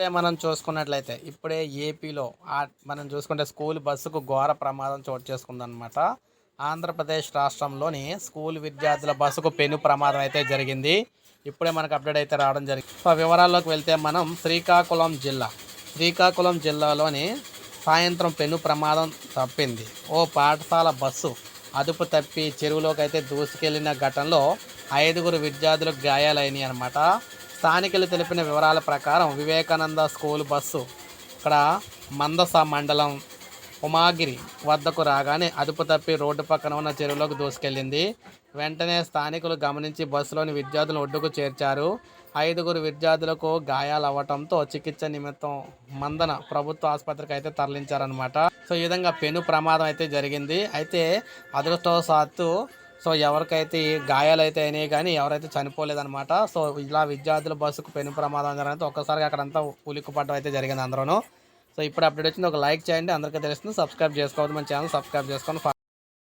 ఇప్పుడే మనం చూసుకున్నట్లయితే ఇప్పుడే ఏపీలో మనం చూసుకుంటే స్కూల్ బస్సుకు ఘోర ప్రమాదం చోటు చేసుకుందనమాట ఆంధ్రప్రదేశ్ రాష్ట్రంలోని స్కూల్ విద్యార్థుల బస్సుకు పెను ప్రమాదం అయితే జరిగింది. ఇప్పుడే మనకు అప్డేట్ అయితే రావడం జరిగింది. సో వివరాల్లోకి వెళ్తే మనం శ్రీకాకుళం జిల్లా శ్రీకాకుళం జిల్లాలోని సాయంత్రం పెను ప్రమాదం తప్పింది. ఓ పాఠశాల బస్సు అదుపు తప్పి చెరువులోకి అయితే దూసుకెళ్ళిన ఘటనలో ఐదుగురు విద్యార్థులకు గాయాలైనాయి అనమాట స్థానికులు తెలిపిన వివరాల ప్రకారం వివేకానంద స్కూల్ బస్సు ఇక్కడ మందస మండలం ఉమాగిరి వద్దకు రాగానే అదుపు తప్పి రోడ్డు పక్కన ఉన్న చెరువులోకి దూసుకెళ్ళింది. వెంటనే స్థానికులు గమనించి బస్సులోని విద్యార్థులను ఒడ్డుకు చేర్చారు. ఐదుగురు విద్యార్థులకు గాయాలవ్వటంతో చికిత్స నిమిత్తం మందన ప్రభుత్వ ఆసుపత్రికి అయితే తరలించారనమాట సో ఈ విధంగా పెను ప్రమాదం అయితే జరిగింది. అయితే అదృష్టవశాత్తు సో ఎవరికైతే గాయాలైతే అయినాయి కానీ ఎవరైతే చనిపోలేదన్నమాట సో ఇలా విద్యార్థుల బస్సుకు పెను ప్రమాదం జరిగితే ఒక్కసారిగా అక్కడంతా ఉలిక్కుపడడం అయితే జరిగింది అందరూ సో ఇప్పుడు అప్డేట్ వచ్చింది ఒక లైక్ చేయండి అందరికీ తెలుస్తుంది సబ్స్క్రైబ్ చేసుకోవద్దు మన ఛానల్ సబ్స్క్రైబ్ చేసుకొని